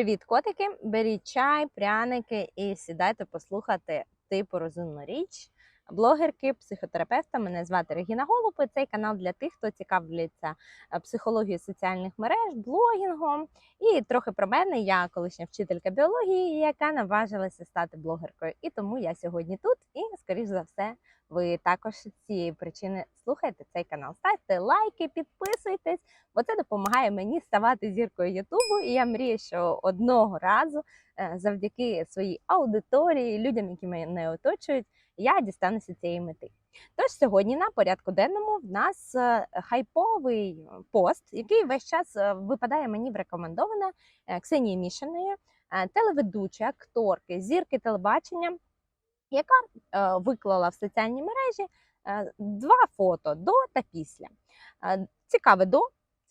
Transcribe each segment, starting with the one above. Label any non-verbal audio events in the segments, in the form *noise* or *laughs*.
Привіт, котики! Беріть чай, пряники і сідайте послухати типу розумну річ. Блогерки, психотерапевта. Мене звати Регіна Голуб. і Цей канал для тих, хто цікавляться е, психологією соціальних мереж, блогінгом. І трохи про мене. Я колишня вчителька біології, яка наважилася стати блогеркою. І тому я сьогодні тут. І, скоріш за все, ви також цієї причини слухаєте цей канал. Ставте лайки, підписуйтесь, бо це допомагає мені ставати зіркою Ютубу. І я мрію, що одного разу, е, завдяки своїй аудиторії, людям, які мене оточують, я дістануся цієї мети. Тож сьогодні на порядку денному в нас е, хайповий пост, який весь час е, випадає мені в рекомендоване е, Ксенії Мішиною, е, телеведучої, акторки, зірки телебачення, яка виклала в соціальні мережі два фото до та після. Цікаве до,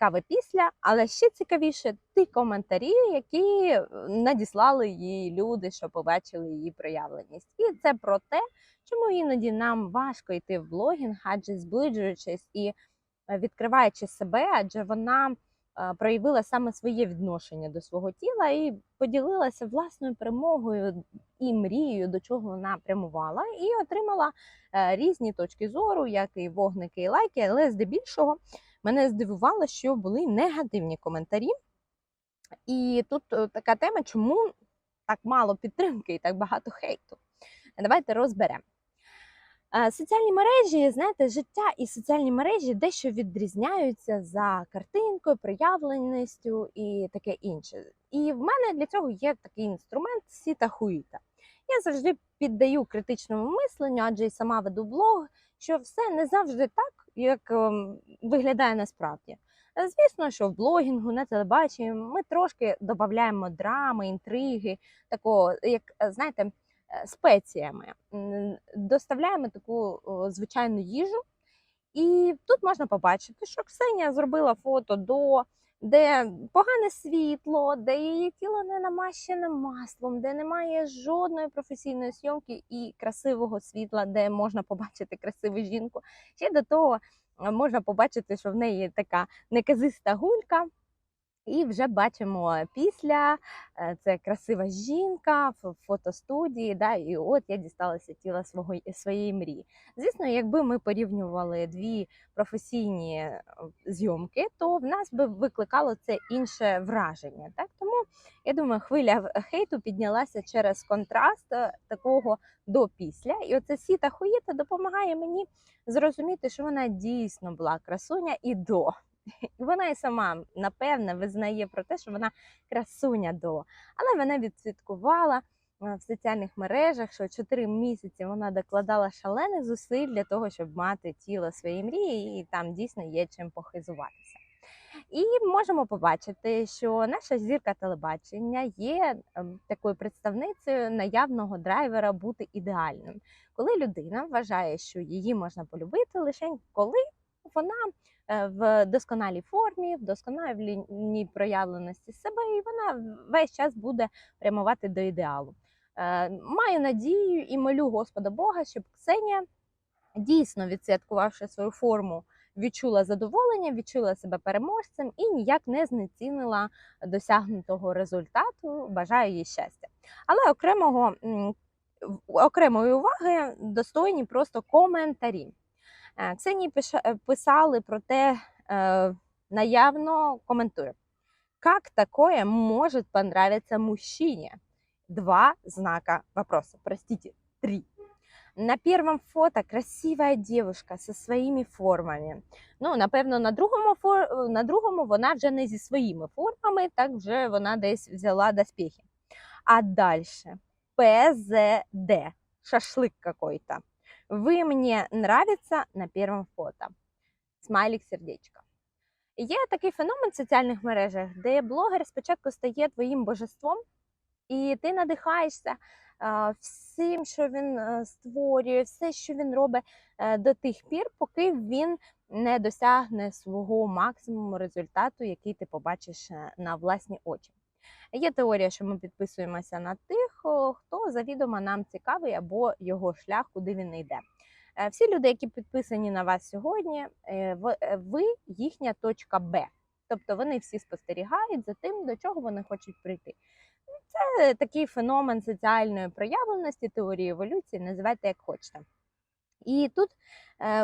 цікаве після, але ще цікавіше ті коментарі, які е, надіслали їй люди, що побачили її проявленість. І це про те, чому іноді нам важко йти в блогінг, адже зближуючись і е, відкриваючи себе, адже вона е, проявила саме своє відношення до свого тіла і поділилася власною перемогою і мрією, до чого вона прямувала, і отримала різні точки зору, як і вогники, і лайки, але здебільшого мене здивувало, що були негативні коментарі. І тут е, така тема, чому так мало підтримки і так багато хейту. Давайте розберемо. Е, Соціальні мережі, знаєте, життя і соціальні мережі дещо відрізняються за картинкою, проявленістю і таке інше. І в мене для цього є такий інструмент сіта хуїта. Я завжди піддаю критичному мисленню, адже і сама веду блог, що все не завжди так, як ем, виглядає насправді. Е, Звісно, що в блогінгу, на телебаченні ми трошки додаємо драми, інтриги, такого, як е, знаєте, е, спеціями. Доставляємо таку звичайну їжу. І тут можна побачити, що Ксенія зробила фото до. Де погане світло, де її тіло не намащене маслом, де немає жодної професійної зйомки і красивого світла, де можна побачити красиву жінку. Ще до того можна побачити, що в неї така неказиста гулька. І вже бачимо після е, це красива жінка в фотостудії. Да, і от я дісталася тіла свого своєї мрії. Звісно, якби ми порівнювали дві професійні е, зйомки, то в нас би викликало це інше враження. Так тому я думаю, хвиля хейту піднялася через контраст е, такого до після. І оце сіта хуїта допомагає мені зрозуміти, що вона дійсно була красуня і до. *laughs* І вона і сама напевне визнає про те, що вона красуня до. Але вона відсвяткувала е, в соціальних мережах, що 4 місяці вона докладала шалених зусиль для того, щоб мати тіло своєї мрії, і там дійсно є чим похизуватися. І можемо побачити, що наша зірка телебачення є ем, такою представницею наявного драйвера бути ідеальним, коли людина вважає, що її можна полюбити лише коли вона в досконалій формі, в досконалій проявленості себе, і вона весь час буде прямувати до ідеалу. Е, Маю надію і молю Господа Бога, щоб Ксенія, дійсно відсвяткувавши свою форму, відчула задоволення, відчула себе переможцем і ніяк не знецінила досягнутого результату. Бажаю їй щастя. Але окремого окремої уваги достойні просто коментарі. Е, Ксенії е, писали про те, е, наявно коментую. Как такое может понравиться мужчине? Два знака вопроса. Простите, три. На первом фото красивая девушка со своїми формами. Ну, напевно, на другому фор... на другому вона вже не зі своїми формами, так вже вона десь взяла доспехи. А дальше ПЗД, шашлык какой-то. Вы мне нравится на первом фото. Смайлик сердечко. Є такий феномен в соціальних мережах, де блогер спочатку стає твоїм божеством, і ти надихаєшся всім, що він е, створює, все, що він робить е, до тих пір, поки він не досягне свого максимуму результату, який ти побачиш е, на власні очі. Є теорія, що ми підписуємося на тих, хто завідомо нам цікавий або його шлях, куди він йде. Е, Всі люди, які підписані на вас сьогодні, е, е, ви їхня точка Б. тобто вони всі спостерігають за тим, до чого вони хочуть прийти. Це такий феномен соціальної проявленості, теорії еволюції, називайте як хочете. І тут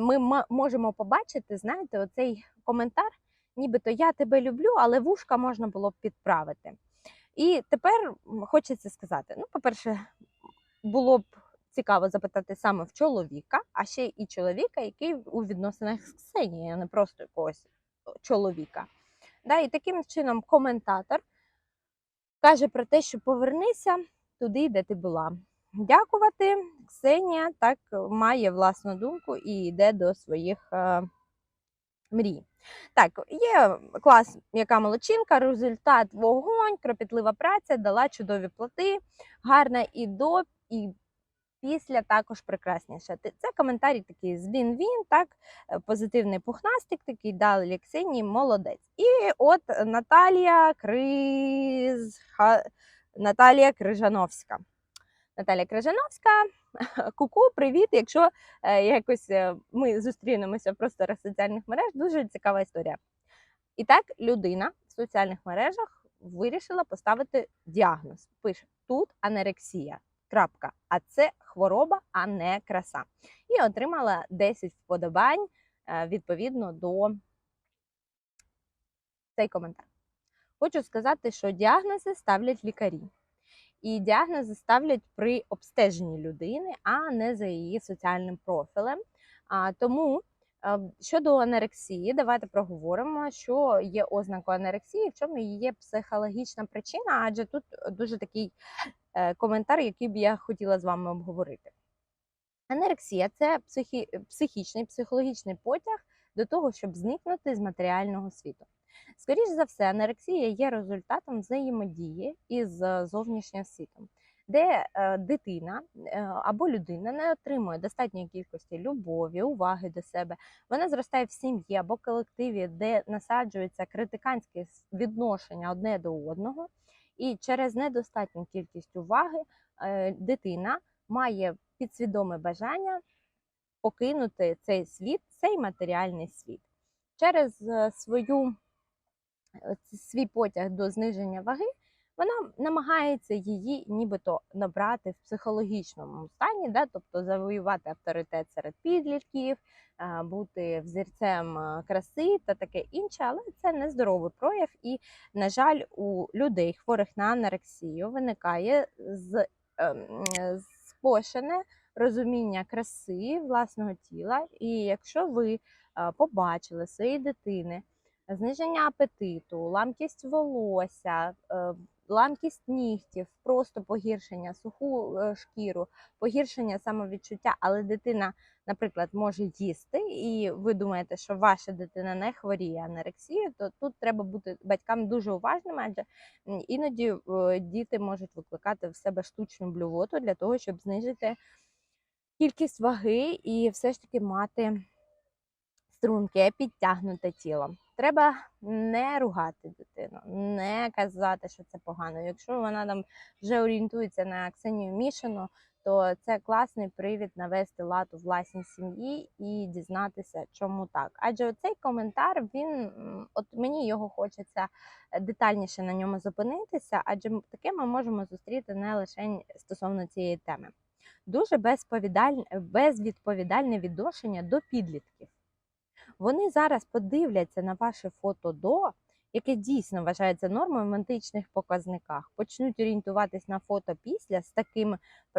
ми можемо побачити, знаєте, оцей коментар, нібито я тебе люблю, але вушка можна було б підправити. І тепер хочеться сказати: ну, по-перше, було б цікаво запитати саме в чоловіка, а ще і чоловіка, який у відносинах з Ксенією, а не просто якогось чоловіка. Да, і таким чином коментатор каже про те, що повернися туди, де ти була. Дякувати. Ксенія так має власну думку і йде до своїх мрій. Так, є клас, яка молодчинка, результат вогонь, кропітлива праця, дала чудові плоти, гарна і до, і після також прекрасніше. Це коментарі такий з він-він, так, е, позитивний пухнастик, такий дали Ксенії, молодець. І от Наталія Криз... Наталія Крижановська. Наталія Крижановська, *laughs* куку, привіт. Якщо е, якось е, ми зустрінемося в просторах соціальних мереж, дуже цікава історія. І так, людина в соціальних мережах вирішила поставити діагноз. Пише тут анерексія. Крапка. А це хвороба, а не краса. І отримала 10 вподобань е, відповідно до цей коментар. Хочу сказати, що діагнози ставлять лікарі. І діагнози ставлять при обстеженні людини, а не за її соціальним профілем. А, тому щодо анерексії, давайте проговоримо, що є ознакою анерексії, в чому є психологічна причина, адже тут дуже такий е, коментар, який б я хотіла з вами обговорити. Анерексія це психі... психічний, психологічний потяг до того, щоб зникнути з матеріального світу. Скоріше за все, анерексія є результатом взаємодії із е, зовнішнім світом, де е, дитина е, або людина не отримує достатньої кількості любові, уваги до себе. Вона зростає в сім'ї або колективі, де насаджується критиканське відношення одне до одного, і через недостатню кількість уваги дитина має підсвідоме бажання покинути цей світ, цей матеріальний світ. Через свою свій потяг до зниження ваги, вона намагається її нібито набрати в психологічному стані, да? тобто завоювати авторитет серед підлітків, бути взірцем краси та таке інше, але це нездоровий прояв. І, на жаль, у людей, хворих на анорексію, виникає з, ем, спошене розуміння краси власного тіла. І якщо ви побачили своєї дитини зниження апетиту, ламкість волосся, е, ламкість нігтів, просто погіршення, суху е, шкіру, погіршення самовідчуття, але дитина, наприклад, може їсти, і ви думаєте, що ваша дитина не хворіє анорексією, то тут треба бути батькам дуже уважними, адже іноді е, діти можуть викликати в себе штучну блювоту для того, щоб знизити кількість ваги і все ж таки мати струнке, підтягнуте тіло. Треба не ругати дитину, не казати, що це погано. Якщо вона там вже орієнтується на Ксенію Мішину, то це класний привід навести лад у власній сім'ї і дізнатися, чому так. Адже цей коментар він от мені його хочеться детальніше на ньому зупинитися, адже таке ми можемо зустріти не лише стосовно цієї теми. Дуже безповідальне, безвідповідальне відношення до підлітків. Вони зараз подивляться на ваше фото до, яке дійсно вважається нормою в античних показниках, почнуть орієнтуватись на фото після з таким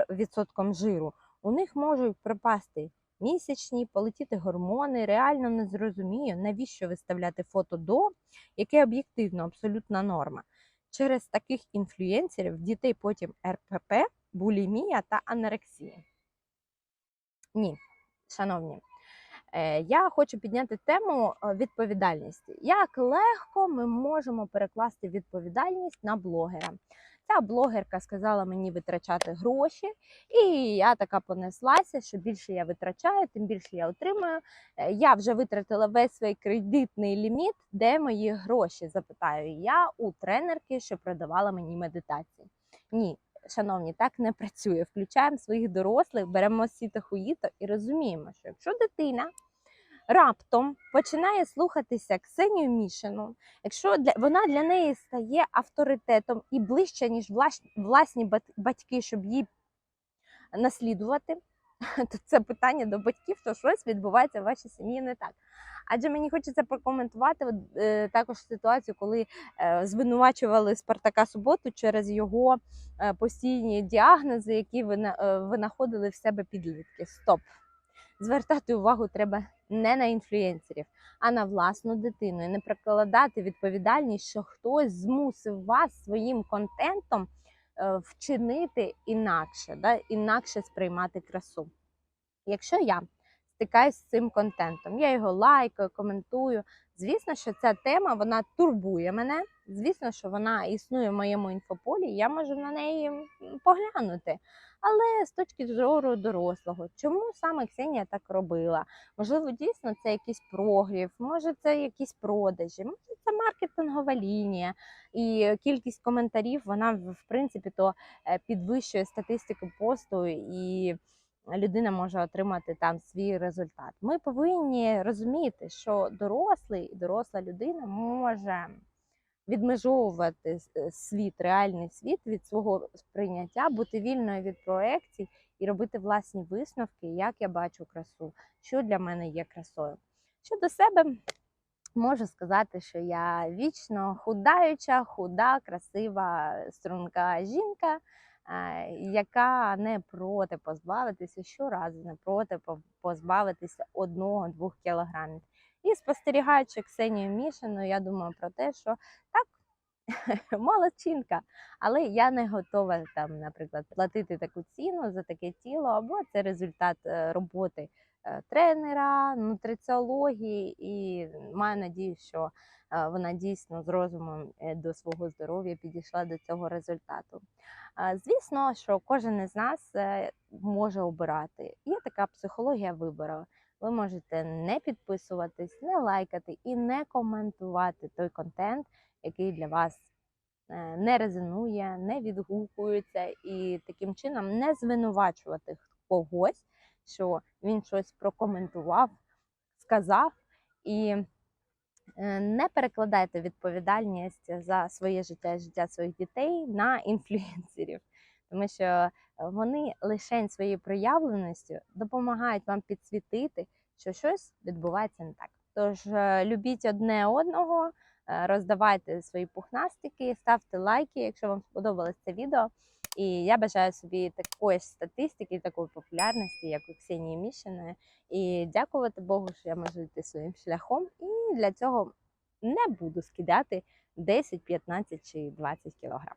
відсотком жиру. У них можуть пропасти місячні, полетіти гормони. Реально не зрозумію, навіщо виставляти фото до, яке об'єктивно абсолютна норма. Через таких інфлюєнсерів дітей потім РПП, булімія та анорексія. Ні, шановні, Е, Я хочу підняти тему е, відповідальності. Як легко ми можемо перекласти відповідальність на блогера? Ця блогерка сказала мені витрачати гроші, і я така понеслася, що більше я витрачаю, тим більше я отримую. Е, Я вже витратила весь свій кредитний ліміт. Де мої гроші? Запитаю я у тренерки, що продавала мені медитації. Ні, шановні, так не працює. Включаємо своїх дорослих, беремо сіто хуїто і розуміємо, що якщо дитина раптом починає слухатися Ксенію Мішину, якщо для вона для неї стає авторитетом і ближче, ніж власні батьки, щоб її наслідувати, *laughs* то це питання до батьків, що щось відбувається в вашій сім'ї не так. Адже мені хочеться прокоментувати е, також ситуацію, коли е, звинувачували Спартака Суботу через його е, постійні діагнози, які вина, винаходили в себе підлітки. Стоп! Звертати увагу треба не на інфлюенсерів, а на власну дитину і не прикладати відповідальність, що хтось змусив вас своїм контентом вчинити інакше, да? інакше сприймати красу. Якщо я стикаюсь з цим контентом, я його лайкаю, коментую. Звісно, що ця тема вона турбує мене. Звісно, що вона існує в моєму інфополі, я можу на неї поглянути. Але з точки зору дорослого, чому саме Ксенія так робила? Можливо, дійсно це якийсь прогрів, може це якісь продажі, може це маркетингова лінія, і кількість коментарів вона в принципі то е, підвищує статистику посту і людина може отримати там свій результат. Ми повинні розуміти, що дорослий, і доросла людина може відмежовувати е, світ, реальний світ від свого сприйняття, бути вільною від проекцій і робити власні висновки, як я бачу красу, що для мене є красою. Щодо себе, можу сказати, що я вічно худаюча, худа, красива, струнка жінка, яка не проти позбавитися щоразу, не проти позбавитися одного-двох кілограмів. І спостерігаючи Ксенію Мішину, я думаю про те, що так, *laughs* молодчинка, але я не готова там, наприклад, платити таку ціну за таке тіло, або це результат е, роботи е, тренера, нутриціології, і маю надію, що вона дійсно з розумом е, до свого здоров'я підійшла до цього результату. Е, Звісно, що кожен із нас е, може обирати. Є така психологія вибору. Ви можете не підписуватись, не лайкати і не коментувати той контент, який для вас е, не резонує, не відгукується, і таким чином не звинувачувати когось, що він щось прокоментував, сказав, і е, не перекладайте відповідальність за своє життя і життя своїх дітей на інфлюенсерів, тому що е, вони лише своєю проявленістю допомагають вам підсвітити, що щось відбувається не так. Тож е, любіть одне одного, е, роздавайте свої пухнастики, ставте лайки, якщо вам сподобалось це відео. І я бажаю собі такої ж статистики, такої популярності, як у Ксенії Мішиної. І дякувати Богу, що я можу йти своїм шляхом. І для цього не буду скидати 10, 15 чи 20 кілограм.